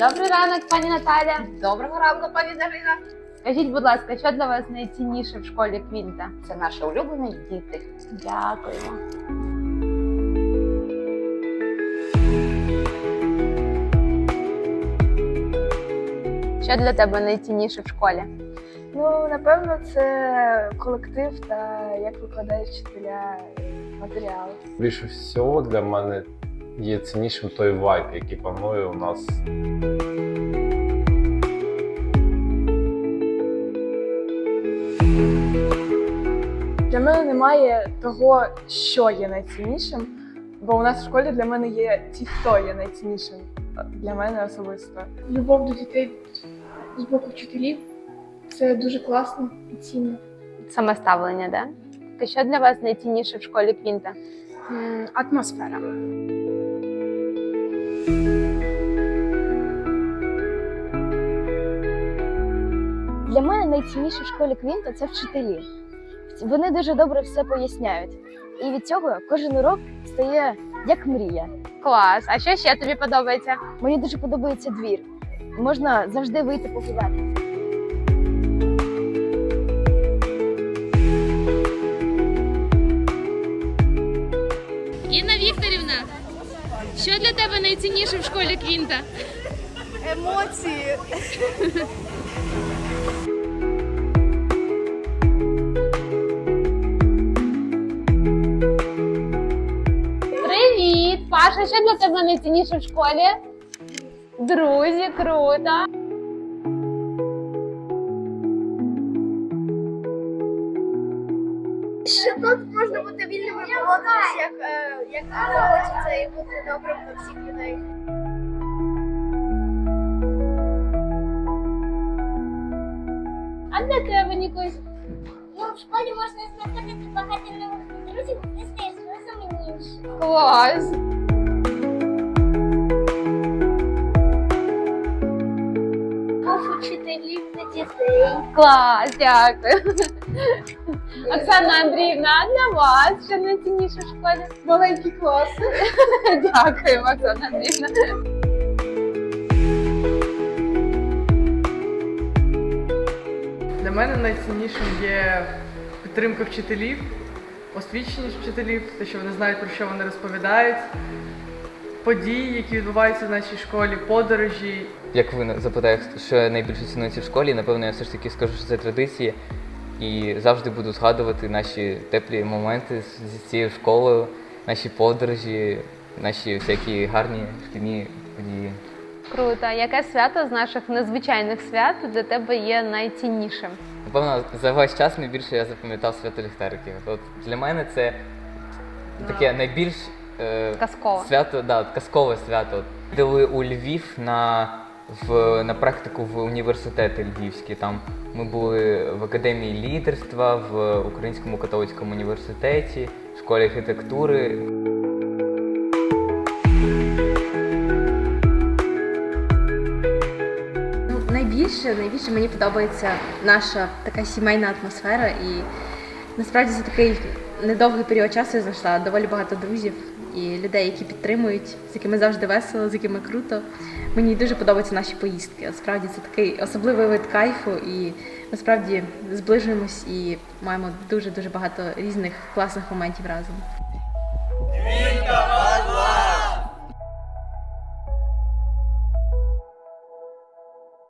Добрий ранок, пані Наталя. Доброго ранку, пані Дарина. Скажіть, будь ласка, що для вас найцінніше в школі Квінта? Це наші улюблені діти. Дякуємо. Що для тебе найцінніше в школі? Ну, напевно, це колектив та як викладають вчителя матеріали. Більше всього для мене є ціннішим той вайб, який панує у нас. Для мене немає того, що є найціннішим, бо у нас в школі для мене є ті, хто є найціннішим для мене особисто. любов до дітей з боку вчителів. Це дуже класно і цінно. Саме ставлення, да? Та що для вас найцінніше в школі Квінта? Атмосфера. Для мене найцінніше в школі Квінта це вчителі. Вони дуже добре все поясняють. І від цього кожен урок стає як мрія. Клас. А що ще тобі подобається? Мені дуже подобається двір. Можна завжди вийти погуляти. Інна Вікторівна, що для тебе найцінніше в школі Квінта? Привіт! Паша, що для тебе найцінніше в школі? Друзі, круто! Що тут можна бути вільним і поводитися, як, е, як хочеться і бути добрим до всіх людей. А для тебе, нікось? Ну, в школі можна знаходити багато нових друзів, ти стаєш розумніше. Клас! Дітей. Клас, дякую. Оксана Андріївна, а для вас що найцінніше в школі? Маленькі класи. Дякую, Оксана Андріївна. Для мене найціннішим є підтримка вчителів, освіченість вчителів, те, що вони знають, про що вони розповідають, події, які відбуваються в нашій школі, подорожі. Як ви запитаєте, що найбільше цінується в школі, напевно, я все ж таки скажу, що це традиції. І завжди буду згадувати наші теплі моменти з, з цією школою, наші подорожі, наші всякі гарні шкільні події. Круто. Яке свято з наших незвичайних свят для тебе є найціннішим? Напевно, за весь час найбільше я запам'ятав свято ліхтариків. От для мене це таке найбільш е, Казково. свято, да, казкове свято. Їздили у Львів на, в, на практику в університети львівські. Там ми були в академії лідерства, в Українському католицькому університеті, в школі архітектури. Ну, найбільше, найбільше мені подобається наша така сімейна атмосфера, і насправді за такий недовгий період часу я знайшла доволі багато друзів і людей, які підтримують, з якими завжди весело, з якими круто. Мені дуже подобаються наші поїздки. Насправді це такий особливий вид кайфу, і насправді зближуємось і маємо дуже дуже багато різних класних моментів разом.